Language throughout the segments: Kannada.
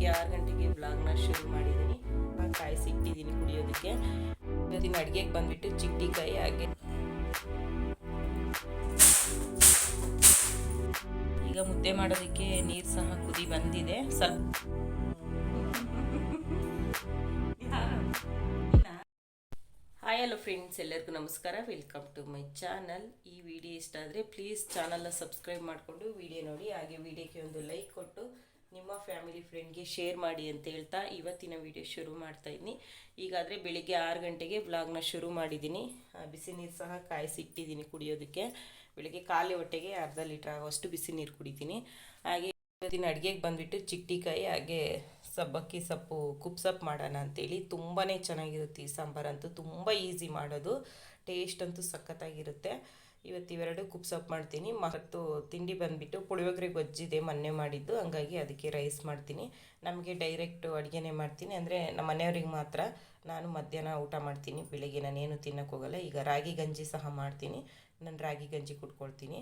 ಬೆಳಿಗ್ಗೆ ಆರು ಗಂಟೆಗೆ ಬ್ಲಾಗ್ನ ಶುರು ಮಾಡಿದ್ದೀನಿ. ಕಾಯಿ ಸಿಕ್ಕಿದ್ದೀನಿ ಕುಡಿಯೋದಕ್ಕೆ. ಇವತ್ತಿನ ಅಡುಗೆಗೆ ಬಂದುಬಿಟ್ಟು ಚಿಟ್ಟಿಕಾಯಿ ಹಾಗೆ. ಈಗ ಮುದ್ದೆ ಮಾಡೋದಕ್ಕೆ ನೀರು ಸಹ ಕುದಿ ಬಂದಿದೆ. ಸ್ವಲ್ಪ ಹಾಯ್ ಹಲೋ ಫ್ರೆಂಡ್ಸ್ ಎಲ್ಲರಿಗೂ ನಮಸ್ಕಾರ. ವೆಲ್ಕಮ್ ಟು ಮೈ ಚಾನಲ್ ಈ ವಿಡಿಯೋ ಇಷ್ಟ ಆದರೆ ಪ್ಲೀಸ್ ಚಾನಲ್ನ ಸಬ್ಸ್ಕ್ರೈಬ್ ಮಾಡಿಕೊಂಡು ವಿಡಿಯೋ ನೋಡಿ. ಹಾಗೆ ವಿಡಿಯೋಕ್ಕೆ ಒಂದು ಲೈಕ್ ಕೊಟ್ಟು ನಿಮ್ಮ ಫ್ಯಾಮಿಲಿ ಫ್ರೆಂಡ್ಗೆ ಶೇರ್ ಮಾಡಿ ಅಂತ ಹೇಳ್ತಾ ಇವತ್ತಿನ ವಿಡಿಯೋ ಶುರು ಮಾಡ್ತಾ ಇದ್ದೀನಿ. ಈಗಾದರೆ ಬೆಳಿಗ್ಗೆ ಆರು ಗಂಟೆಗೆ ವ್ಲಾಗ್ನ ಶುರು ಮಾಡಿದ್ದೀನಿ. ಬಿಸಿ ನೀರು ಸಹ ಕಾಯಿಸಿಟ್ಟಿದ್ದೀನಿ ಕುಡಿಯೋದಕ್ಕೆ. ಬೆಳಿಗ್ಗೆ ಖಾಲಿ ಹೊಟ್ಟೆಗೆ ಅರ್ಧ ಲೀಟ್ರ್ ಆಗೋಷ್ಟು ಬಿಸಿ ನೀರು ಕುಡಿತೀನಿ. ಹಾಗೆ ಇವತ್ತಿನ ಅಡುಗೆಗೆ ಬಂದುಬಿಟ್ಟು ಚಿಟ್ಟಿಕಾಯಿ, ಹಾಗೆ ಸಬ್ಬಕ್ಕಿ ಸೊಪ್ಪು ಕುಪ್ಸಪ್ ಮಾಡೋಣ ಅಂತೇಳಿ. ತುಂಬಾ ಚೆನ್ನಾಗಿರುತ್ತೆ ಈ ಸಾಂಬಾರಂತೂ ತುಂಬ ಈಸಿ ಮಾಡೋದು. ಟೇಸ್ಟ್ ಅಂತೂ ಸಖತ್ತಾಗಿರುತ್ತೆ. ಇವತ್ತು ಇವೆರಡು ಕುಪ್ಸಪ್ ಮಾಡ್ತೀನಿ. ಮತ್ತು ತಿಂಡಿ ಬಂದುಬಿಟ್ಟು ಪುಳಿಯೋಗರೆ ಗೊಜ್ಜಿದೆ ಮೊನ್ನೆ ಮಾಡಿದ್ದು. ಹಂಗಾಗಿ ಅದಕ್ಕೆ ರೈಸ್ ಮಾಡ್ತೀನಿ. ನಮಗೆ ಡೈರೆಕ್ಟು ಅಡುಗೆನೇ ಮಾಡ್ತೀನಿ. ಅಂದರೆ ನಮ್ಮ ಮನೆಯವ್ರಿಗೆ ಮಾತ್ರ ನಾನು ಮಧ್ಯಾಹ್ನ ಊಟ ಮಾಡ್ತೀನಿ. ಬೆಳಿಗ್ಗೆ ನಾನೇನು ತಿನ್ನೋಕೆ ಹೋಗಲ್ಲ. ಈಗ ರಾಗಿ ಗಂಜಿ ಸಹ ಮಾಡ್ತೀನಿ. ನಾನು ರಾಗಿ ಗಂಜಿ ಕುಟ್ಕೊಳ್ತೀನಿ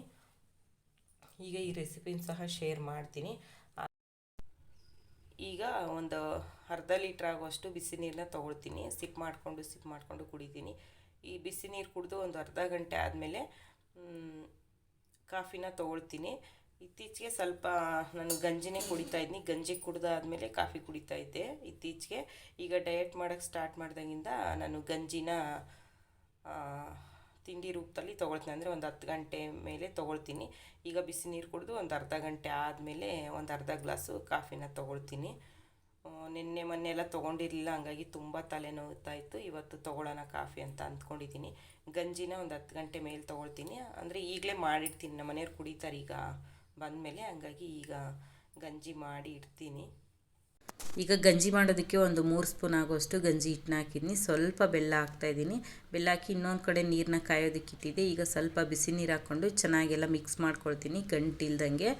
ಈಗ ಈ ರೆಸಿಪಿನ ಸಹ ಶೇರ್ ಮಾಡ್ತೀನಿ. ಈಗ ಒಂದು ಅರ್ಧ ಲೀಟ್ರ್ ಆಗುವಷ್ಟು ಬಿಸಿ ನೀರನ್ನ ತೊಗೊಳ್ತೀನಿ. ಸಿಪ್ ಮಾಡಿಕೊಂಡು ಸಿಪ್ ಮಾಡಿಕೊಂಡು ಕುಡಿತೀನಿ. ಈ ಬಿಸಿ ನೀರು ಕುಡಿದು ಒಂದು ಅರ್ಧ ಗಂಟೆ ಆದಮೇಲೆ ಕಾಫಿನ ತೊಗೊಳ್ತೀನಿ. ಇತ್ತೀಚೆಗೆ ಸ್ವಲ್ಪ ನಾನು ಗಂಜಿನೇ ಕುಡಿತಾ ಇದ್ದೀನಿ ಗಂಜಿ ಕುಡ್ದಾದ್ಮೇಲೆ ಕಾಫಿ ಕುಡಿತಾ ಇದ್ದೆ ಇತ್ತೀಚೆಗೆ. ಈಗ ಡಯಟ್ ಮಾಡೋಕ್ಕೆ ಸ್ಟಾರ್ಟ್ ಮಾಡ್ದಾಗಿಂದ ನಾನು ಗಂಜಿನ ತಿಂಡಿ ರೂಪದಲ್ಲಿ ತೊಗೊಳ್ತೀನಿ. ಅಂದರೆ ಒಂದು ಹತ್ತು ಗಂಟೆ ಮೇಲೆ ತೊಗೊಳ್ತೀನಿ. ಈಗ ಬಿಸಿ ನೀರು ಕುಡಿದು ಒಂದು ಅರ್ಧ ಗಂಟೆ ಆದಮೇಲೆ ಒಂದು ಅರ್ಧ ಗ್ಲಾಸು ಕಾಫಿನ ತೊಗೊಳ್ತೀನಿ. ನಿನ್ನೆ ಮೊನ್ನೆ ಎಲ್ಲ ತೊಗೊಂಡಿರಲಿಲ್ಲ, ಹಂಗಾಗಿ ತುಂಬ ತಲೆನೋವುತ್ತಾ ಇತ್ತು ಇವತ್ತು ತೊಗೊಳ್ಳೋಣ ಕಾಫಿ ಅಂತ ಅಂದ್ಕೊಂಡಿದ್ದೀನಿ. ಗಂಜಿನ ಒಂದು ಹತ್ತು ಗಂಟೆ ಮೇಲೆ ತೊಗೊಳ್ತೀನಿ. ಅಂದರೆ ಈಗಲೇ ಮಾಡಿಡ್ತೀನಿ ನಮ್ಮ ಮನೆಯವ್ರು ಕುಡಿತಾರೆ ಈಗ. ಬಂದಮೇಲೆ ಹಂಗಾಗಿ ಈಗ ಗಂಜಿ ಮಾಡಿ ಇಡ್ತೀನಿ. ಈಗ ಗಂಜಿ ಮಾಡೋದಕ್ಕೆ ಒಂದು ಮೂರು ಸ್ಪೂನ್ ಆಗೋಷ್ಟು ಗಂಜಿ ಹಿಟ್ಟನ್ನ ಹಾಕಿದ್ದೀನಿ ಸ್ವಲ್ಪ ಬೆಲ್ಲ ಹಾಕ್ತಾಯಿದ್ದೀನಿ ಬೆಲ್ಲ ಹಾಕಿ ಇನ್ನೊಂದು ಕಡೆ ನೀರನ್ನ ಕಾಯೋದಕ್ಕೆ ಇಟ್ಟಿದ್ದೆ. ಈಗ ಸ್ವಲ್ಪ ಬಿಸಿ ನೀರು ಹಾಕ್ಕೊಂಡು ಚೆನ್ನಾಗೆಲ್ಲ ಮಿಕ್ಸ್ ಮಾಡ್ಕೊಳ್ತೀನಿ. ಗಂಟಿಲ್ದಂಗೆ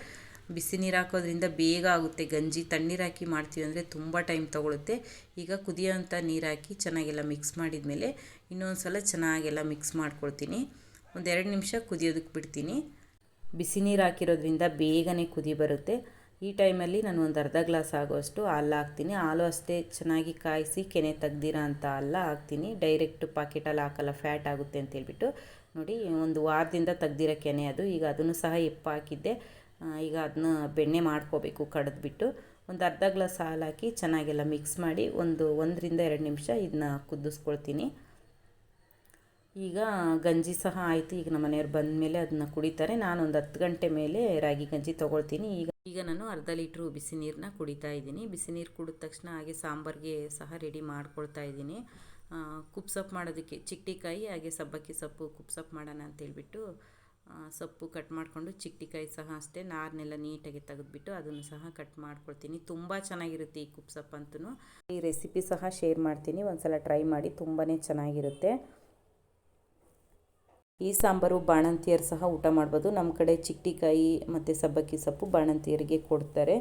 ಬಿಸಿ ನೀರು ಹಾಕೋದ್ರಿಂದ ಬೇಗ ಆಗುತ್ತೆ. ಗಂಜಿ ತಣ್ಣೀರು ಹಾಕಿ ಮಾಡ್ತೀವಿ ಅಂದರೆ ತುಂಬ ಟೈಮ್ ತೊಗೊಳುತ್ತೆ. ಈಗ ಕುದಿಯೋಂಥ ನೀರು ಹಾಕಿ ಚೆನ್ನಾಗೆಲ್ಲ ಮಿಕ್ಸ್ ಮಾಡಿದ್ಮೇಲೆ ಇನ್ನೊಂದು ಸಲ ಚೆನ್ನಾಗೆಲ್ಲ ಮಿಕ್ಸ್ ಮಾಡ್ಕೊಳ್ತೀನಿ. ಒಂದೆರಡು ನಿಮಿಷ ಕುದಿಯೋದಕ್ಕೆ ಬಿಡ್ತೀನಿ. ಬಿಸಿ ನೀರು ಹಾಕಿರೋದ್ರಿಂದ ಬೇಗನೆ ಕುದಿ ಬರುತ್ತೆ. ಈ ಟೈಮಲ್ಲಿ ನಾನು ಒಂದು ಅರ್ಧ ಗ್ಲಾಸ್ ಆಗೋಷ್ಟು ಹಾಲು ಹಾಕ್ತೀನಿ. ಹಾಲು ಅಷ್ಟೇ ಚೆನ್ನಾಗಿ ಕಾಯಿಸಿ ಕೆನೆ ತೆಗ್ದಿರೋ ಅಂತ ಹಾಲ ಹಾಕ್ತೀನಿ. ಡೈರೆಕ್ಟ್ ಪಾಕೆಟಲ್ಲಿ ಹಾಕಲ್ಲ ಫ್ಯಾಟ್ ಆಗುತ್ತೆ ಅಂತ ಹೇಳ್ಬಿಟ್ಟು. ನೋಡಿ, ಒಂದು ವಾರದಿಂದ ತೆಗ್ದಿರೋ ಕೆನೆ ಅದು. ಈಗ ಅದನ್ನು ಸಹ ಎಪ್ಪ ಹಾಕಿದ್ದೆ ಈಗ ಅದನ್ನ ಬೆಣ್ಣೆ ಮಾಡ್ಕೋಬೇಕು, ಕಡಿದ್ಬಿಟ್ಟು. ಒಂದು ಅರ್ಧ ಗ್ಲಾಸ್ ಹಾಲು ಹಾಕಿ ಚೆನ್ನಾಗೆಲ್ಲ ಮಿಕ್ಸ್ ಮಾಡಿ ಒಂದು ಒಂದರಿಂದ ಎರಡು ನಿಮಿಷ ಇದನ್ನ ಕುದಿಸ್ಕೊಳ್ತೀನಿ. ಈಗ ಗಂಜಿ ಸಹ ಆಯಿತು. ಈಗ ನಮ್ಮ ಮನೆಯವ್ರು ಬಂದ ಮೇಲೆ ಅದನ್ನ ಕುಡಿತಾರೆ. ನಾನು ಒಂದು ಹತ್ತು ಗಂಟೆ ಮೇಲೆ ರಾಗಿ ಗಂಜಿ ತೊಗೊಳ್ತೀನಿ. ಈಗ ಈಗ ನಾನು ಅರ್ಧ ಲೀಟ್ರು ಬಿಸಿ ನೀರನ್ನ ಕುಡಿತಾ ಇದ್ದೀನಿ. ಬಿಸಿ ನೀರು ಕುಡಿದ ತಕ್ಷಣ ಹಾಗೆ ಸಾಂಬಾರಿಗೆ ಸಹ ರೆಡಿ ಮಾಡ್ಕೊಳ್ತಾ ಇದ್ದೀನಿ. ಕುಪ್ಸಪ್ ಮಾಡೋದಕ್ಕೆ ಚಿಟ್ಟಿಕಾಯಿ ಹಾಗೆ ಸಬ್ಬಕ್ಕಿ ಸೊಪ್ಪು ಕುಪ್ಸಪ್ ಮಾಡೋಣ ಅಂತೇಳ್ಬಿಟ್ಟು ಸೊಪ್ಪು ಕಟ್ ಮಾಡಿಕೊಂಡು ಚಿಕ್ಟಿಕಾಯಿ ಸಹ ಅಷ್ಟೇ ನಾರನ್ನೆಲ್ಲ ನೀಟಾಗಿ ತೆಗೆದುಬಿಟ್ಟು ಅದನ್ನು ಸಹ ಕಟ್ ಮಾಡ್ಕೊಳ್ತೀನಿ. ತುಂಬ ಚೆನ್ನಾಗಿರುತ್ತೆ ಈ ಕುಪ್ಸಪ್ ಅಂತೂ ಈ ರೆಸಿಪಿ ಸಹ ಶೇರ್ ಮಾಡ್ತೀನಿ. ಒಂದ್ಸಲ ಟ್ರೈ ಮಾಡಿ ತುಂಬಾ ಚೆನ್ನಾಗಿರುತ್ತೆ. ಈ ಸಾಂಬಾರು ಬಾಣಂತಿಯರು ಸಹ ಊಟ ಮಾಡ್ಬೋದು. ನಮ್ಮ ಕಡೆ ಚಿಕ್ಟಿಕಾಯಿ ಮತ್ತು ಸಬ್ಬಕ್ಕಿ ಸೊಪ್ಪು ಬಾಣಂತಿಯರಿಗೆ ಕೊಡ್ತಾರೆ.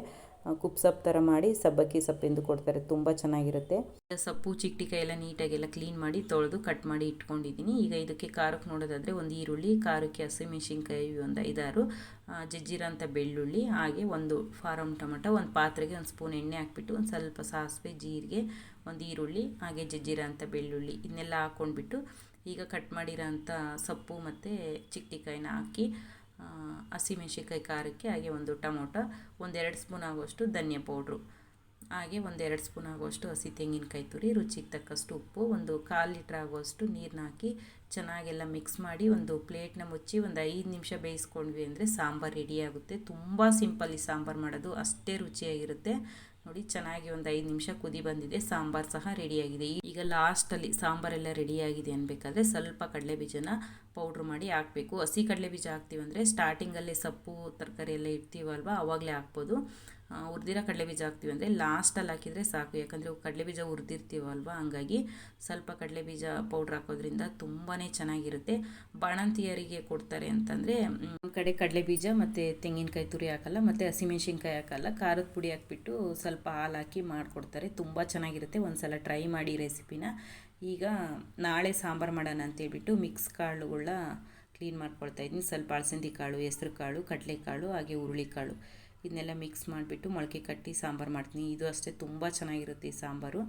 ಕುಪ್ಸಪ್ ಥರ ಮಾಡಿ ಸಬ್ಬಕ್ಕಿ ಸೊಪ್ಪೆಂದು ಕೊಡ್ತಾರೆ. ತುಂಬ ಚೆನ್ನಾಗಿರುತ್ತೆ. ಸೊಪ್ಪು ಚಿಟ್ಟಿಕಾಯಿ ಎಲ್ಲ ನೀಟಾಗೆಲ್ಲ ಕ್ಲೀನ್ ಮಾಡಿ ತೊಳೆದು ಕಟ್ ಮಾಡಿ ಇಟ್ಕೊಂಡಿದ್ದೀನಿ. ಈಗ ಇದಕ್ಕೆ ಖಾರಕ್ಕೆ ನೋಡೋದಾದರೆ ಒಂದು ಈರುಳ್ಳಿ ಖಾರಕ್ಕೆ ಹಸಿಮೆಣಸಿನ್ಕಾಯಿ ಒಂದು ಐದಾರು ಜಜ್ಜಿರ ಜಜ್ಜಿರೋಂಥ ಬೆಳ್ಳುಳ್ಳಿ, ಹಾಗೆ ಒಂದು ಫಾರಮ್ ಟೊಮೆಟೊ, ಒಂದು ಪಾತ್ರೆಗೆ ಒಂದು ಸ್ಪೂನ್ ಎಣ್ಣೆ ಹಾಕ್ಬಿಟ್ಟು ಒಂದು ಸ್ವಲ್ಪ ಸಾಸಿವೆ, ಜೀರಿಗೆ, ಒಂದು ಈರುಳ್ಳಿ, ಹಾಗೆ ಜಜ್ಜಿರೋಂಥ ಬೆಳ್ಳುಳ್ಳಿ ಇದನ್ನೆಲ್ಲ ಹಾಕ್ಕೊಂಡ್ಬಿಟ್ಟು ಈಗ ಕಟ್ ಮಾಡಿರೋಂಥ ಸೊಪ್ಪು ಮತ್ತು ಚಿಟ್ಟಿಕಾಯಿನ ಹಾಕಿ ಆ, ಹಸಿಮೆಣ್ಸಿನ್ಕಾಯಿ ಖಾರಕ್ಕೆ ಹಾಗೆ ಒಂದು ಟೊಮೊಟೊ ಒಂದೆರಡು ಸ್ಪೂನ್ ಆಗುವಷ್ಟು ಧನಿಯಾ ಪೌಡ್ರು. ಹಾಗೆ ಒಂದೆರಡು ಸ್ಪೂನ್ ಆಗುವಷ್ಟು ಹಸಿ ತೆಂಗಿನಕಾಯಿ ತುರಿ ರುಚಿಗೆ ತಕ್ಕಷ್ಟು ಉಪ್ಪು ಒಂದು ಕಾಲು ಲೀಟ್ರ್ ಆಗುವಷ್ಟು ನೀರನ್ನ ಹಾಕಿ ಚೆನ್ನಾಗೆಲ್ಲ ಮಿಕ್ಸ್ ಮಾಡಿ ಒಂದು ಪ್ಲೇಟ್ನ ಮುಚ್ಚಿ ಒಂದು ಐದು ನಿಮಿಷ ಬೇಯಿಸ್ಕೊಂಡ್ವಿ ಅಂದರೆ ಸಾಂಬಾರು ರೆಡಿಯಾಗುತ್ತೆ ತುಂಬ ಸಿಂಪಲ್ ಈ ಸಾಂಬಾರು ಮಾಡೋದು ಅಷ್ಟೇ ರುಚಿಯಾಗಿರುತ್ತೆ. ನೋಡಿ, ಚೆನ್ನಾಗಿ ಒಂದು ಐದು ನಿಮಿಷ ಕುದಿ ಬಂದಿದೆ. ಸಾಂಬಾರು ಸಹ ರೆಡಿಯಾಗಿದೆ. ಈಗ ಲಾಸ್ಟಲ್ಲಿ ಸಾಂಬಾರೆಲ್ಲ ರೆಡಿಯಾಗಿದೆ ಅನ್ಬೇಕಾದ್ರೆ ಸ್ವಲ್ಪ ಕಡಲೆ ಬೀಜನ ಪೌಡ್ರ್ ಮಾಡಿ ಹಾಕಬೇಕು. ಹಸಿ ಕಡಲೆ ಬೀಜ ಹಾಕ್ತೀವಿ ಸ್ಟಾರ್ಟಿಂಗ್ ಸ್ಟಾರ್ಟಿಂಗಲ್ಲೇ ಸೊಪ್ಪು, ತರಕಾರಿ ಎಲ್ಲ ಇಡ್ತೀವಲ್ವ ಆವಾಗಲೇ ಹಾಕ್ಬೋದು. ಹುರಿದಿರೋ ಕಡಲೆ ಬೀಜ ಹಾಕ್ತೀವಿ ಅಂದರೆ ಲಾಸ್ಟಲ್ಲಿ ಹಾಕಿದರೆ ಸಾಕು. ಯಾಕಂದರೆ ಕಡಲೆ ಬೀಜ ಹುರಿದಿರ್ತೀವಲ್ವ ಹಂಗಾಗಿ ಸ್ವಲ್ಪ ಕಡಲೆ ಬೀಜ ಪೌಡ್ರ್ ಹಾಕೋದ್ರಿಂದ ತುಂಬಾ ಚೆನ್ನಾಗಿರುತ್ತೆ. ಬಾಣಂತಿಯರಿಗೆ ಕೊಡ್ತಾರೆ ಅಂತಂದರೆ ಒಂದು ಕಡೆ ಕಡಲೆ ಬೀಜ ಮತ್ತು ತೆಂಗಿನಕಾಯಿ ತುರಿ ಹಾಕಲ್ಲ, ಮತ್ತು ಹಸಿಮೆಣ್ಸಿನ್ಕಾಯಿ ಹಾಕಲ್ಲ, ಖಾರದ ಪುಡಿ ಹಾಕಿಬಿಟ್ಟು ಸ್ವಲ್ಪ ಹಾಲು ಹಾಕಿ ಮಾಡಿಕೊಡ್ತಾರೆ. ತುಂಬ ಚೆನ್ನಾಗಿರುತ್ತೆ. ಒಂದು ಸಲ ಟ್ರೈ ಮಾಡಿ ರೆಸಿಪಿನ ಈಗ ನಾಳೆ ಸಾಂಬಾರು ಮಾಡೋಣ ಅಂತೇಳ್ಬಿಟ್ಟು ಮಿಕ್ಸ್ ಕಾಳುಗಳನ್ನ ಕ್ಲೀನ್ ಮಾಡ್ಕೊಳ್ತಾ ಇದ್ದೀನಿ. ಸ್ವಲ್ಪ ಅಳಸಂದಿ ಕಾಳು, ಹೆಸ್ರು ಕಾಳು ಕಡಲೆಕಾಳು ಹಾಗೆ ಹುರುಳಿಕಾಳು ಇದನ್ನೆಲ್ಲ ಮಿಕ್ಸ್ ಮಾಡಿಬಿಟ್ಟು ಮೊಳಕೆ ಕಟ್ಟಿ ಸಾಂಬಾರು ಮಾಡ್ತೀನಿ. ಇದು ಅಷ್ಟೇ ತುಂಬ ಚೆನ್ನಾಗಿರುತ್ತೆ ಈ ಸಾಂಬಾರು.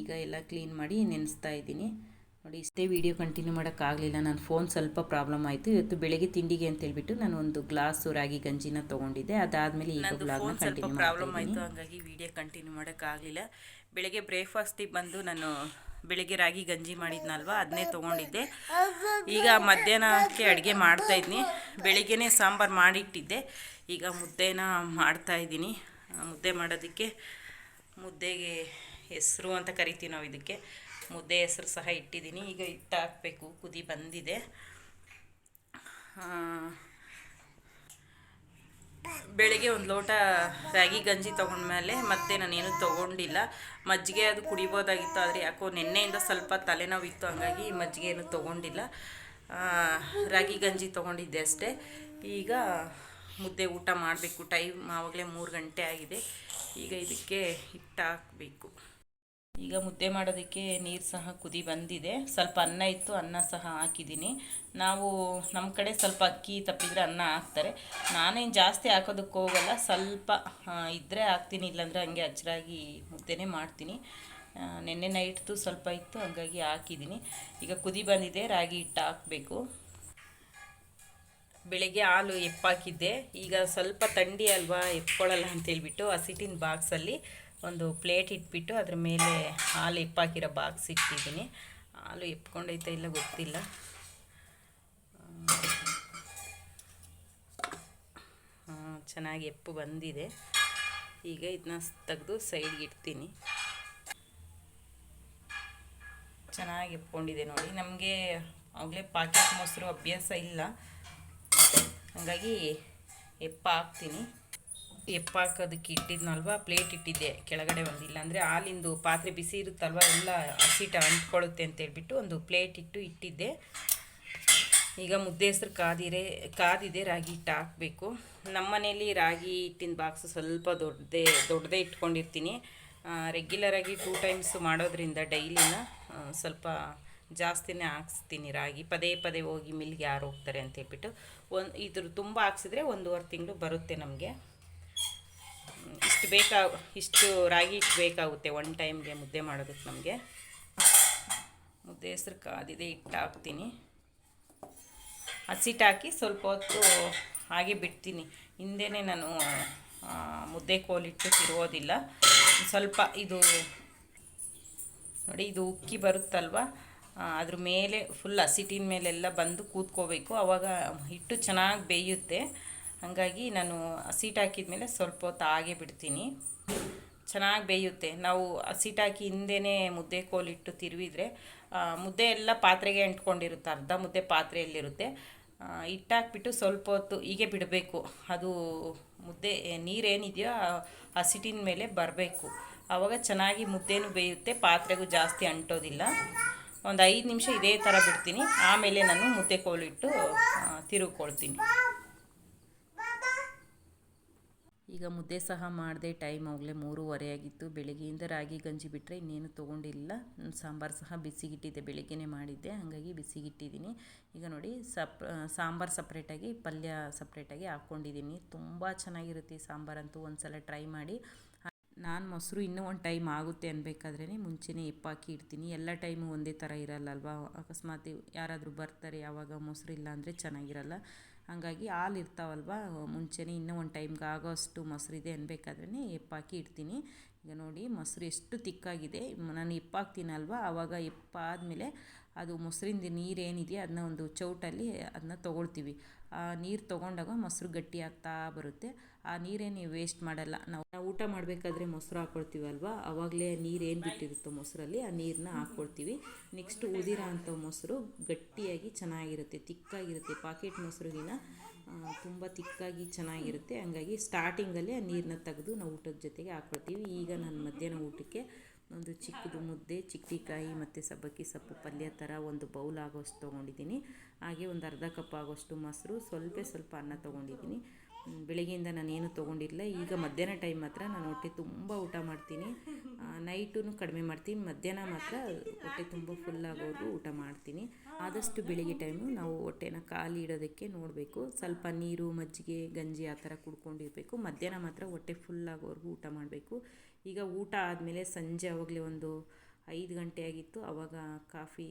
ಈಗ ಎಲ್ಲ ಕ್ಲೀನ್ ಮಾಡಿ ನೆನೆಸ್ತಾ ಇದ್ದೀನಿ. ನೋಡಿ ಇಷ್ಟೇ ವೀಡಿಯೋ ಕಂಟಿನ್ಯೂ ಮಾಡೋಕ್ಕಾಗಲಿಲ್ಲ ನನ್ನ ಫೋನ್ ಸ್ವಲ್ಪ ಪ್ರಾಬ್ಲಮ್ ಆಯಿತು. ಇವತ್ತು ಬೆಳಗ್ಗೆ ತಿಂಡಿಗೆ ಅಂತ ಹೇಳ್ಬಿಟ್ಟು ನಾನು ಒಂದು ಗ್ಲಾಸು ರಾಗಿ ಗಂಜಿನ ತೊಗೊಂಡಿದ್ದೆ. ಅದಾದಮೇಲೆ ಈಗ ಬ್ಲಾಗ್ನ ಕಂಟಿನ್ಯೂ ಪ್ರಾಬ್ಲಮ್ ಆಯಿತು. ಹಾಗಾಗಿ ವಿಡಿಯೋ ಕಂಟಿನ್ಯೂ ಮಾಡೋಕ್ಕಾಗಲಿಲ್ಲ ಬೆಳಗ್ಗೆ ಬ್ರೇಕ್ಫಾಸ್ಟಿಗೆ ಬಂದು ನಾನು ಬೆಳಗ್ಗೆ ರಾಗಿ ಗಂಜಿ ಮಾಡಿದ್ನಲ್ವ? ಅದನ್ನೇ ತೊಗೊಂಡಿದ್ದೆ. ಈಗ ಮಧ್ಯಾಹ್ನಕ್ಕೆ ಅಡುಗೆ ಮಾಡ್ತಾಯಿದ್ನಿ ಬೆಳಿಗ್ಗೆನೇ ಸಾಂಬಾರು ಮಾಡಿಟ್ಟಿದ್ದೆ. ಈಗ ಮುದ್ದೆನ ಮಾಡ್ತಾಯಿದ್ದೀನಿ ಮುದ್ದೆ ಮಾಡೋದಕ್ಕೆ ಮುದ್ದೆಗೆ ಹೆಸರು ಅಂತ ಕರಿತೀವಿ ನಾವು ಇದಕ್ಕೆ. ಮುದ್ದೆ ಹೆಸರು ಸಹ ಇಟ್ಟಿದ್ದೀನಿ. ಈಗ ಹಿಟ್ಟು ಹಾಕಬೇಕು ಕುದಿ ಬಂದಿದೆ. ಬೆಳಿಗ್ಗೆ ಒಂದು ಲೋಟ ರಾಗಿ ಗಂಜಿ ತೊಗೊಂಡ್ಮೇಲೆ ಮತ್ತೆ ನಾನೇನು ತೊಗೊಂಡಿಲ್ಲ. ಮಜ್ಜಿಗೆ ಅದು ಕುಡಿಬೋದಾಗಿತ್ತು, ಆದರೆ ಯಾಕೋ ನಿನ್ನೆಯಿಂದ ಸ್ವಲ್ಪ ತಲೆನೋವಿತ್ತು, ಹಂಗಾಗಿ ಮಜ್ಜಿಗೆ ಏನು ತೊಗೊಂಡಿಲ್ಲ. ರಾಗಿ ಗಂಜಿ ತೊಗೊಂಡಿದ್ದೆ ಅಷ್ಟೇ. ಈಗ ಮುದ್ದೆ ಊಟ ಮಾಡಬೇಕು. ಟೈಮ್ ಆವಾಗಲೇ ಮೂರು ಗಂಟೆ ಆಗಿದೆ. ಈಗ ಇದಕ್ಕೆ ಹಿಟ್ಟು ಹಾಕಬೇಕು ಈಗ ಮುದ್ದೆ ಮಾಡೋದಕ್ಕೆ ನೀರು ಸಹ ಕುದಿ ಬಂದಿದೆ. ಸ್ವಲ್ಪ ಅನ್ನ ಇತ್ತು, ಅನ್ನ ಸಹ ಹಾಕಿದ್ದೀನಿ. ನಾವು ನಮ್ಮ ಕಡೆ ಸ್ವಲ್ಪ ಅಕ್ಕಿ ತಪ್ಪಿದರೆ ಅನ್ನ ಹಾಕ್ತಾರೆ. ನಾನೇನು ಜಾಸ್ತಿ ಹಾಕೋದಕ್ಕೆ ಹೋಗಲ್ಲ, ಸ್ವಲ್ಪ ಇದ್ದರೆ ಹಾಕ್ತೀನಿ, ಇಲ್ಲಾಂದರೆ ಹಂಗೆ ಅಚ್ಚರಾಗಿ ಮುದ್ದೆನೇ ಮಾಡ್ತೀನಿ. ನಿನ್ನೆ ನೈಟ್ದು ಸ್ವಲ್ಪ ಇತ್ತು, ಹಂಗಾಗಿ ಹಾಕಿದ್ದೀನಿ. ಈಗ ಕುದಿ ಬಂದಿದೆ, ರಾಗಿ ಹಿಟ್ಟು ಹಾಕಬೇಕು. ಬೆಳಗ್ಗೆ ಹಾಲು ಎಪ್ಪಾಕಿದ್ದೆ. ಈಗ ಸ್ವಲ್ಪ ಥಂಡಿ ಅಲ್ವಾ ಎಪ್ಕೊಳ್ಳಲ್ಲ ಅಂತೇಳ್ಬಿಟ್ಟು ಹಸಿಟ್ಟಿನ ಬಾಕ್ಸಲ್ಲಿ ಒಂದು ಪ್ಲೇಟ್ ಇಟ್ಬಿಟ್ಟು ಅದ್ರ ಮೇಲೆ ಹಾಲು ಎಪ್ಪಾಕಿರೋ ಬಾಕ್ಸ್ ಇಟ್ಟಿದ್ದೀನಿ. ಹಾಲು ಎಪ್ಕೊಂಡೈತೆ ಇಲ್ಲ ಗೊತ್ತಿಲ್ಲ. ಚೆನ್ನಾಗಿ ಎಪ್ಪು ಬಂದಿದೆ. ಈಗ ಇದನ್ನ ತೆಗೆದು ಸೈಡ್ಗೆ ಇಡ್ತೀನಿ. ಚೆನ್ನಾಗಿ ಎಪ್ಕೊಂಡಿದೆ ನೋಡಿ. ನಮಗೆ ಆಗಲೇ ಪಾಕೆಟ್ ಮೊಸರು ಅಭ್ಯಾಸ ಇಲ್ಲ. ಹಾಗಾಗಿ ಎಪ್ಪ ಹಾಕ್ತೀನಿ ಎಪ್ಪ ಹಾಕೋದಕ್ಕೆ ಇಟ್ಟಿದ್ನಲ್ವ ಪ್ಲೇಟ್ ಇಟ್ಟಿದ್ದೆ. ಕೆಳಗಡೆ ಒಂದು ಇಲ್ಲಾಂದರೆ ಹಾಲಿಂದು ಪಾತ್ರೆ ಬಿಸಿ ಇರುತ್ತಲ್ವ? ಎಲ್ಲ ಹಸಿಟ ಅಂಟ್ಕೊಳ್ಳುತ್ತೆ ಅಂತ ಹೇಳ್ಬಿಟ್ಟು ಒಂದು ಪ್ಲೇಟ್ ಇಟ್ಟು ಇಟ್ಟಿದ್ದೆ. ಈಗ ಮುದ್ದೆ ಹೆಸರು ಕಾದಿರೆ ಕಾದಿದೆ. ರಾಗಿ ಹಿಟ್ಟು ಹಾಕಬೇಕು. ನಮ್ಮ ಮನೇಲಿ ರಾಗಿ ಹಿಟ್ಟಿನ ಬಾಕ್ಸ್ ಸ್ವಲ್ಪ ದೊಡ್ಡದೇ ದೊಡ್ಡದೇ ಇಟ್ಕೊಂಡಿರ್ತೀನಿ. ರೆಗ್ಯುಲರಾಗಿ ಟೂ ಟೈಮ್ಸ್ ಮಾಡೋದ್ರಿಂದ ಡೈಲಿನ ಸ್ವಲ್ಪ ಜಾಸ್ತಿನೇ ಹಾಕ್ಸ್ತೀನಿ ರಾಗಿ. ಪದೇ ಪದೇ ಹೋಗಿ ಮಿಲ್ಗೆ ಯಾರು ಹೋಗ್ತಾರೆ ಅಂತ ಹೇಳ್ಬಿಟ್ಟು ಒಂದು ಇದ್ರ ತುಂಬ ಹಾಕ್ಸಿದ್ರೆ ಒಂದೂವರೆ ತಿಂಗಳು ಬರುತ್ತೆ ನಮಗೆ. ಇಷ್ಟು ಬೇಕಾ, ಇಷ್ಟು ರಾಗಿ ಇಷ್ಟು ಬೇಕಾಗುತ್ತೆ ಒನ್ ಟೈಮ್ಗೆ ಮುದ್ದೆ ಮಾಡೋದಕ್ಕೆ ನಮಗೆ. ಮುದ್ದೆ ಹೆಸ್ರು ಕಾದಿದೆ ಹಿಟ್ಟು ಹಾಕ್ತೀನಿ ಹಸಿಟ್ಟು ಹಾಕಿ ಸ್ವಲ್ಪ ಹೊತ್ತು ಹಾಗೆ ಬಿಡ್ತೀನಿ. ಹಿಂದೆನೇ ನಾನು ಮುದ್ದೆ ಕೋಲಿಟ್ಟು ತಿರುವುದಿಲ್ಲ. ಸ್ವಲ್ಪ ಇದು, ನೋಡಿ ಇದು ಉಕ್ಕಿ ಬರುತ್ತಲ್ವ? ಅದ್ರ ಮೇಲೆ ಫುಲ್ ಹಸಿಟ್ಟಿನ ಮೇಲೆಲ್ಲ ಬಂದು ಕೂತ್ಕೋಬೇಕು. ಆವಾಗ ಹಿಟ್ಟು ಚೆನ್ನಾಗಿ ಬೇಯುತ್ತೆ. ಹಾಗಾಗಿ ನಾನು ಹಸಿಟಾಕಿದ ಮೇಲೆ ಸ್ವಲ್ಪ ಹೊತ್ತು ಹಾಗೆ ಬಿಡ್ತೀನಿ. ಚೆನ್ನಾಗಿ ಬೇಯುತ್ತೆ. ನಾವು ಹಸಿಟ್ಟು ಹಾಕಿ ಹಿಂದೆನೇ ಮುದ್ದೆ ಕೋಲಿಟ್ಟು ತಿರುವಿದ್ರೆ ಮುದ್ದೆ ಎಲ್ಲ ಪಾತ್ರೆಗೆ ಅಂಟ್ಕೊಂಡಿರುತ್ತೆ, ಅರ್ಧ ಮುದ್ದೆ ಪಾತ್ರೆಯಲ್ಲಿರುತ್ತೆ. ಹಿಟ್ಟಾಕ್ಬಿಟ್ಟು ಸ್ವಲ್ಪ ಹೊತ್ತು ಹೀಗೆ ಬಿಡಬೇಕು. ಅದು ಮುದ್ದೆ ನೀರೇನಿದೆಯೋ ಹಸಿಟ್ಟಿನ ಮೇಲೆ ಬರಬೇಕು. ಆವಾಗ ಚೆನ್ನಾಗಿ ಮುದ್ದೆನೂ ಬೇಯುತ್ತೆ, ಪಾತ್ರೆಗೂ ಜಾಸ್ತಿ ಅಂಟೋದಿಲ್ಲ. ಒಂದು ಐದು ನಿಮಿಷ ಇದೇ ಥರ ಬಿಡ್ತೀನಿ. ಆಮೇಲೆ ನಾನು ಮುದ್ದೆ ಕೋಲಿಟ್ಟು ತಿರುಗ್ಕೊಳ್ತೀನಿ ಈಗ ಮುದ್ದೆ ಸಹ ಮಾಡಿದೆ ಟೈಮ್ ಆಗಲೇ ಮೂರುವರೆ ಆಗಿತ್ತು. ಬೆಳಗ್ಗೆಯಿಂದ ರಾಗಿ ಗಂಜಿ ಬಿಟ್ಟರೆ ಇನ್ನೇನು ತೊಗೊಂಡಿಲ್ಲ. ಸಾಂಬಾರು ಸಹ ಬಿಸಿಗಿಟ್ಟಿದ್ದೆ, ಬೆಳಗ್ಗೆನೇ ಮಾಡಿದ್ದೆ. ಹಾಗಾಗಿ ಬಿಸಿಗಿಟ್ಟಿದ್ದೀನಿ. ಈಗ ನೋಡಿ, ಸಪ್ ಸಾಂಬಾರು ಸಪ್ರೇಟಾಗಿ, ಪಲ್ಯ ಸಪ್ರೇಟಾಗಿ ಹಾಕ್ಕೊಂಡಿದ್ದೀನಿ. ತುಂಬ ಚೆನ್ನಾಗಿರುತ್ತೆ ಸಾಂಬಾರಂತೂ ಒಂದು ಸಲ ಟ್ರೈ ಮಾಡಿ. ನಾನು ಮೊಸರು ಇನ್ನೂ ಒಂದು ಟೈಮ್ ಆಗುತ್ತೆ ಅನ್ಬೇಕಾದ್ರೇ ಮುಂಚೆನೇ ಎಪ್ಪಾಕಿ ಇಡ್ತೀನಿ. ಎಲ್ಲ ಟೈಮು ಒಂದೇ ಥರ ಇರಲ್ಲ ಅಲ್ವಾ ಅಕಸ್ಮಾತ್ ಯಾರಾದರೂ ಬರ್ತಾರೆ, ಯಾವಾಗ ಮೊಸರು ಇಲ್ಲ ಅಂದರೆ ಚೆನ್ನಾಗಿರಲ್ಲ. ಹಾಗಾಗಿ ಹಾಲು ಇರ್ತಾವಲ್ವ, ಮುಂಚೆನೇ ಇನ್ನೂ ಒಂದು ಟೈಮ್ಗೆ ಆಗೋ ಅಷ್ಟು ಮೊಸರಿದೆ ಅನ್ಬೇಕಾದ್ರೇ ಎಪ್ಪಾಕಿ ಇಡ್ತೀನಿ. ಈಗ ನೋಡಿ ಮೊಸರು ಎಷ್ಟು ತಿಕ್ಕಾಗಿದೆ. ನಾನು ಎಪ್ಪಾಕ್ತೀನಲ್ವ ಆವಾಗ ಎಪ್ಪಾದಮೇಲೆ ಅದು ಮೊಸರಿಂದ ನೀರೇನಿದೆಯೋ ಅದನ್ನ ಒಂದು ಚೌಟಲ್ಲಿ ಅದನ್ನ ತೊಗೊಳ್ತೀವಿ. ಆ ನೀರು ತೊಗೊಂಡಾಗ ಮೊಸರು ಗಟ್ಟಿ ಆಗ್ತಾ ಬರುತ್ತೆ. ಆ ನೀರೇನು ವೇಸ್ಟ್ ಮಾಡಲ್ಲ. ನಾವು ನಾವು ಊಟ ಮಾಡಬೇಕಾದ್ರೆ ಮೊಸರು ಹಾಕ್ಕೊಳ್ತೀವಲ್ವ ಆವಾಗಲೇ ನೀರೇನು ಬಿಟ್ಟಿರುತ್ತೋ ಮೊಸರಲ್ಲಿ ಆ ನೀರನ್ನ ಹಾಕ್ಕೊಳ್ತೀವಿ ನೆಕ್ಸ್ಟ್ ಉದಿರ ಅಂಥ ಮೊಸರು ಗಟ್ಟಿಯಾಗಿ ಚೆನ್ನಾಗಿರುತ್ತೆ, ತಿಕ್ಕಾಗಿರುತ್ತೆ. ಪಾಕೆಟ್ ಮೊಸರುಗಿನ ತುಂಬ ತಿಕ್ಕಾಗಿ ಚೆನ್ನಾಗಿರುತ್ತೆ. ಹಂಗಾಗಿ ಸ್ಟಾರ್ಟಿಂಗಲ್ಲಿ ಆ ನೀರನ್ನ ತೆಗೆದು ನಾವು ಊಟದ ಜೊತೆಗೆ ಹಾಕ್ಕೊಳ್ತೀವಿ ಈಗ ನಾನು ಮಧ್ಯಾಹ್ನ ಊಟಕ್ಕೆ ಒಂದು ಚಿಕ್ಕದು ಮುದ್ದೆ, ಚಿಕ್ಕಿಕಾಯಿ ಮತ್ತು ಸಬ್ಬಕ್ಕಿ ಸೊಪ್ಪು ಪಲ್ಯ ಥರ ಒಂದು ಬೌಲ್ ಆಗೋಷ್ಟು ತೊಗೊಂಡಿದ್ದೀನಿ. ಹಾಗೆ ಒಂದು ಅರ್ಧ ಕಪ್ ಆಗೋಷ್ಟು ಮೊಸರು, ಸ್ವಲ್ಪ ಸ್ವಲ್ಪ ಅನ್ನ ತೊಗೊಂಡಿದ್ದೀನಿ. ಬೆಳಗ್ಗೆಯಿಂದ ನಾನೇನು ತೊಗೊಂಡಿರಲಿಲ್ಲ ಈಗ ಮಧ್ಯಾಹ್ನ ಟೈಮ್ ಮಾತ್ರ ನಾನು ಹೊಟ್ಟೆ ತುಂಬ ಊಟ ಮಾಡ್ತೀನಿ. ನೈಟೂ ಕಡಿಮೆ ಮಾಡ್ತೀನಿ. ಮಧ್ಯಾಹ್ನ ಮಾತ್ರ ಹೊಟ್ಟೆ ತುಂಬ ಫುಲ್ ಆಗೋವರೆಗೂ ಊಟ ಮಾಡ್ತೀನಿ. ಆದಷ್ಟು ಬೆಳಗ್ಗೆ ಟೈಮು ನಾವು ಹೊಟ್ಟೆನ ಖಾಲಿ ಇಡೋದಕ್ಕೆ ನೋಡಬೇಕು. ಸ್ವಲ್ಪ ನೀರು, ಮಜ್ಜಿಗೆ, ಗಂಜಿ ಆ ಥರ ಕುಡ್ಕೊಂಡಿರಬೇಕು. ಮಧ್ಯಾಹ್ನ ಮಾತ್ರ ಹೊಟ್ಟೆ ಫುಲ್ ಆಗೋವರೆಗೂ ಊಟ ಮಾಡಬೇಕು. ಈಗ ಊಟ ಆದಮೇಲೆ ಸಂಜೆ ಆವಾಗಲೇ ಒಂದು ಐದು ಗಂಟೆ ಆಗಿತ್ತು. ಆವಾಗ ಕಾಫಿ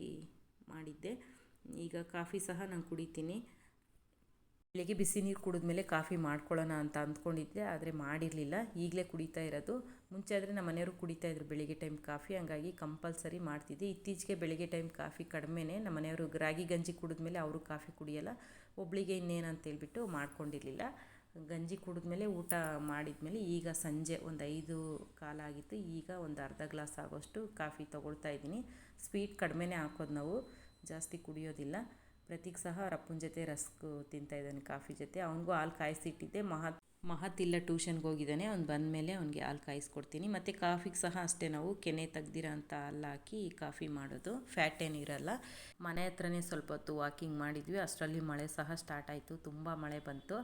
ಮಾಡಿದ್ದೆ. ಈಗ ಕಾಫಿ ಸಹ ನಾನು ಕುಡಿತೀನಿ. ಬೆಳಗ್ಗೆ ಬಿಸಿ ನೀರು ಕುಡಿದ್ಮೇಲೆ ಕಾಫಿ ಮಾಡ್ಕೊಳ್ಳೋಣ ಅಂತ ಅಂದ್ಕೊಂಡಿದ್ದೆ, ಆದರೆ ಮಾಡಿರಲಿಲ್ಲ. ಈಗಲೇ ಕುಡಿತಾ ಇರೋದು. ಮುಂಚೆ ಆದರೆ ನಮ್ಮ ಮನೆಯವರು ಕುಡಿತಾ ಇದ್ರು ಬೆಳಿಗ್ಗೆ ಟೈಮ್ ಕಾಫಿ, ಹಂಗಾಗಿ ಕಂಪಲ್ಸರಿ ಮಾಡ್ತಿದ್ದೆ. ಇತ್ತೀಚೆಗೆ ಬೆಳಿಗ್ಗೆ ಟೈಮ್ ಕಾಫಿ ಕಡಿಮೆನೇ ನಮ್ಮ ಮನೆಯವರು ರಾಗಿ ಗಂಜಿ ಕುಡಿದ್ಮೇಲೆ ಅವರು ಕಾಫಿ ಕುಡಿಯಲ್ಲ, ಒಬ್ಳಿಗೆ ಇನ್ನೇನು ಅಂತೇಳ್ಬಿಟ್ಟು ಮಾಡ್ಕೊಂಡಿರಲಿಲ್ಲ. ಗಂಜಿ ಕುಡಿದ್ಮೇಲೆ ಊಟ ಮಾಡಿದ್ಮೇಲೆ ಈಗ ಸಂಜೆ ಒಂದು ಐದು ಕಾಲ ಆಗಿತ್ತು. ಈಗ ಒಂದು ಅರ್ಧ ಗ್ಲಾಸ್ ಆಗೋಷ್ಟು ಕಾಫಿ ತೊಗೊಳ್ತಾ ಇದ್ದೀನಿ. ಸ್ವೀಟ್ ಕಡಿಮೆನೇ ಹಾಕೋದು ನಾವು, ಜಾಸ್ತಿ ಕುಡಿಯೋದಿಲ್ಲ. ಪ್ರತೀಕ್ ಸಹ ರಪ್ಪನ ಜೊತೆ ರಸ್ಕು ತಿಂತಾ ಇದ್ದಾನೆ ಕಾಫಿ ಜೊತೆ. ಅವನಿಗೂ ಹಾಲು ಕಾಯಿಸಿಟ್ಟಿದ್ದೆ. ಮಹತ್ ಮಹತ್ ಇಲ್ಲ ಟ್ಯೂಷನ್ಗೆ ಹೋಗಿದ್ದಾನೆ. ಅವ್ನು ಬಂದಮೇಲೆ ಅವ್ನಿಗೆ ಹಾಲು ಕಾಯಿಸ್ಕೊಡ್ತೀನಿ. ಮತ್ತು ಕಾಫಿಗೆ ಸಹ ಅಷ್ಟೇ ನಾವು ಕೆನೆ ತೆಗ್ದಿರೋ ಅಂತ ಹಾಲು ಹಾಕಿ ಕಾಫಿ ಮಾಡೋದು. ಫ್ಯಾಟ್ ಏನಿರಲ್ಲ ಮನೆ ಹತ್ರನೇ ಸ್ವಲ್ಪ ಹೊತ್ತು ವಾಕಿಂಗ್ ಮಾಡಿದ್ವಿ. ಅಷ್ಟರಲ್ಲಿ ಮಳೆ ಸಹ ಸ್ಟಾರ್ಟ್ ಆಯಿತು. ತುಂಬ ಮಳೆ ಬಂತು.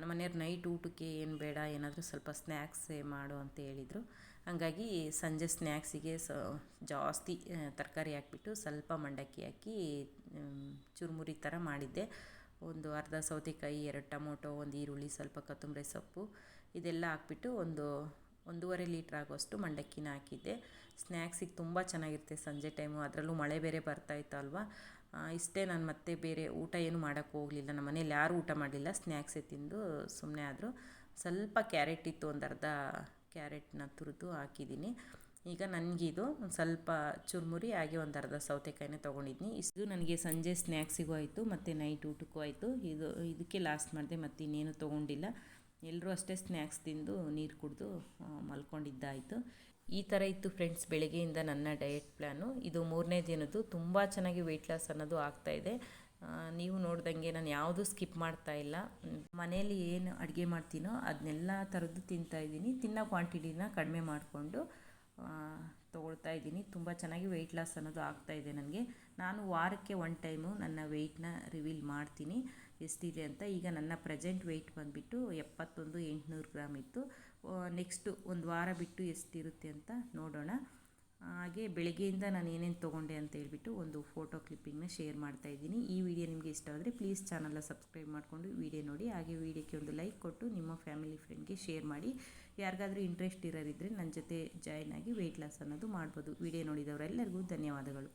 ನಮ್ಮ ಮನೆಯವ್ರು ನೈಟ್ ಊಟಕ್ಕೆ ಏನು ಬೇಡ, ಏನಾದರೂ ಸ್ವಲ್ಪ ಸ್ನ್ಯಾಕ್ಸೇ ಮಾಡು ಅಂತ ಹೇಳಿದರು. ಹಂಗಾಗಿ ಸಂಜೆ ಸ್ನ್ಯಾಕ್ಸಿಗೆ ಸ ಜಾಸ್ತಿ ತರಕಾರಿ ಹಾಕ್ಬಿಟ್ಟು ಸ್ವಲ್ಪ ಮಂಡಕ್ಕಿ ಹಾಕಿ ಚುರುಮುರಿ ಥರ ಮಾಡಿದ್ದೆ. ಒಂದು ಅರ್ಧ ಸೌತೆಕಾಯಿ, ಎರಡು ಟೊಮೊಟೊ, ಒಂದು ಈರುಳ್ಳಿ, ಸ್ವಲ್ಪ ಕೊತ್ತಂಬರಿ ಸೊಪ್ಪು ಇದೆಲ್ಲ ಹಾಕ್ಬಿಟ್ಟು ಒಂದು ಒಂದೂವರೆ ಲೀಟ್ರ್ ಆಗೋಷ್ಟು ಮಂಡಕ್ಕಿನ ಹಾಕಿದ್ದೆ. ಸ್ನ್ಯಾಕ್ಸಿಗೆ ತುಂಬ ಚೆನ್ನಾಗಿರುತ್ತೆ ಸಂಜೆ ಟೈಮು, ಅದರಲ್ಲೂ ಮಳೆ ಬೇರೆ ಬರ್ತಾಯಿತ್ತು ಅಲ್ವಾ? ಇಷ್ಟೇ ನಾನು ಮತ್ತೆ ಬೇರೆ ಊಟ ಏನು ಮಾಡೋಕ್ಕೆ ಹೋಗಲಿಲ್ಲ. ನಮ್ಮ ಮನೇಲಿ ಯಾರೂ ಊಟ ಮಾಡಲಿಲ್ಲ, ಸ್ನ್ಯಾಕ್ಸೇ ತಿಂದು ಸುಮ್ಮನೆ ಆದರೂ. ಸ್ವಲ್ಪ ಕ್ಯಾರೆಟ್ ಇತ್ತು ಒಂದು ಅರ್ಧ ಕ್ಯಾರೆಟ್ನ ತುರಿದು ಹಾಕಿದ್ದೀನಿ. ಈಗ ನನಗಿದು ಒಂದು ಸ್ವಲ್ಪ ಚುರುಮುರಿ, ಹಾಗೆ ಒಂದು ಅರ್ಧ ಸೌತೆಕಾಯಿನ ತೊಗೊಂಡಿದ್ದೀನಿ ಇದು ನನಗೆ ಸಂಜೆ ಸ್ನ್ಯಾಕ್ಸಿಗೂ ಆಯಿತು, ಮತ್ತು ನೈಟ್ ಊಟಕ್ಕೂ ಆಯಿತು. ಇದು, ಇದಕ್ಕೆ ಲಾಸ್ಟ್ ಮಾಡಿದೆ, ಮತ್ತು ಇನ್ನೇನು ತೊಗೊಂಡಿಲ್ಲ. ಎಲ್ಲರೂ ಅಷ್ಟೇ ಸ್ನ್ಯಾಕ್ಸ್ ತಿಂದು ನೀರು ಕುಡಿದು ಮಲ್ಕೊಂಡಿದ್ದಾಯಿತು. ಈ ಥರ ಇತ್ತು ಫ್ರೆಂಡ್ಸ್ ಬೆಳಗ್ಗೆಯಿಂದ ನನ್ನ ಡಯೆಟ್ ಪ್ಲ್ಯಾನು ಇದು ಮೂರನೇ ದಿನದ್ದು. ತುಂಬ ಚೆನ್ನಾಗಿ ವೆಯ್ಟ್ ಲಾಸ್ ಅನ್ನೋದು ಆಗ್ತಾಯಿದೆ ನೀವು ನೋಡ್ದಂಗೆ ನಾನು ಯಾವುದೂ ಸ್ಕಿಪ್ ಮಾಡ್ತಾ ಇಲ್ಲ. ಮನೆಯಲ್ಲಿ ಏನು ಅಡುಗೆ ಮಾಡ್ತೀನೋ ಅದನ್ನೆಲ್ಲ ಥರದ್ದು ತಿಂತಾಯಿದ್ದೀನಿ ತಿನ್ನೋ ಕ್ವಾಂಟಿಟಿನ ಕಡಿಮೆ ಮಾಡಿಕೊಂಡು ತೊಗೊಳ್ತಾ ಇದ್ದೀನಿ. ತುಂಬ ಚೆನ್ನಾಗಿ ವೆಯ್ಟ್ ಲಾಸ್ ಅನ್ನೋದು ಆಗ್ತಾ ಇದೆ ನನಗೆ. ನಾನು ವಾರಕ್ಕೆ ಒನ್ ಟೈಮು ನನ್ನ ವೆಯ್ಟ್ನ ರಿವೀಲ್ ಮಾಡ್ತೀನಿ. ಎಷ್ಟಿದೆ ಅಂತ ಈಗ ನನ್ನ ಪ್ರೆಸೆಂಟ್ ವೆಯ್ಟ್ ಬಂದುಬಿಟ್ಟು ಎಪ್ಪತ್ತೊಂದು ಎಂಟುನೂರು ಗ್ರಾಮ್ ಇತ್ತು. ನೆಕ್ಸ್ಟು ಒಂದು ವಾರ ಬಿಟ್ಟು ಎಷ್ಟಿರುತ್ತೆ ಅಂತ ನೋಡೋಣ. ಹಾಗೆ ಬೆಳಗ್ಗೆಯಿಂದ ನಾನು ಏನೇನು ತೊಗೊಂಡೆ ಅಂತ ಹೇಳ್ಬಿಟ್ಟು ಒಂದು ಫೋಟೋ ಕ್ಲಿಪ್ಪಿಂಗ್ನ ಶೇರ್ ಮಾಡ್ತಾ ಇದ್ದೀನಿ. ಈ ವಿಡಿಯೋ ನಿಮಗೆ ಇಷ್ಟ ಆದರೆ ಪ್ಲೀಸ್ ಚಾನಲ್ನ ಸಬ್ಸ್ಕ್ರೈಬ್ ಮಾಡಿಕೊಂಡು ವಿಡಿಯೋ ನೋಡಿ. ಹಾಗೆ ವಿಡಿಯೋಕ್ಕೆ ಒಂದು ಲೈಕ್ ಕೊಟ್ಟು ನಿಮ್ಮ ಫ್ಯಾಮಿಲಿ ಫ್ರೆಂಡ್ಗೆ ಶೇರ್ ಮಾಡಿ. ಯಾರಿಗಾದರೂ ಇಂಟ್ರೆಸ್ಟ್ ಇರೋರಿದ್ದರೆ ನನ್ನ ಜೊತೆ ಜಾಯ್ನ್ ಆಗಿ ವೆಯ್ಟ್ ಲಾಸ್ ಅನ್ನೋದು ಮಾಡ್ಬೋದು. ವಿಡಿಯೋ ನೋಡಿದವರೆಲ್ಲರಿಗೂ ಧನ್ಯವಾದಗಳು.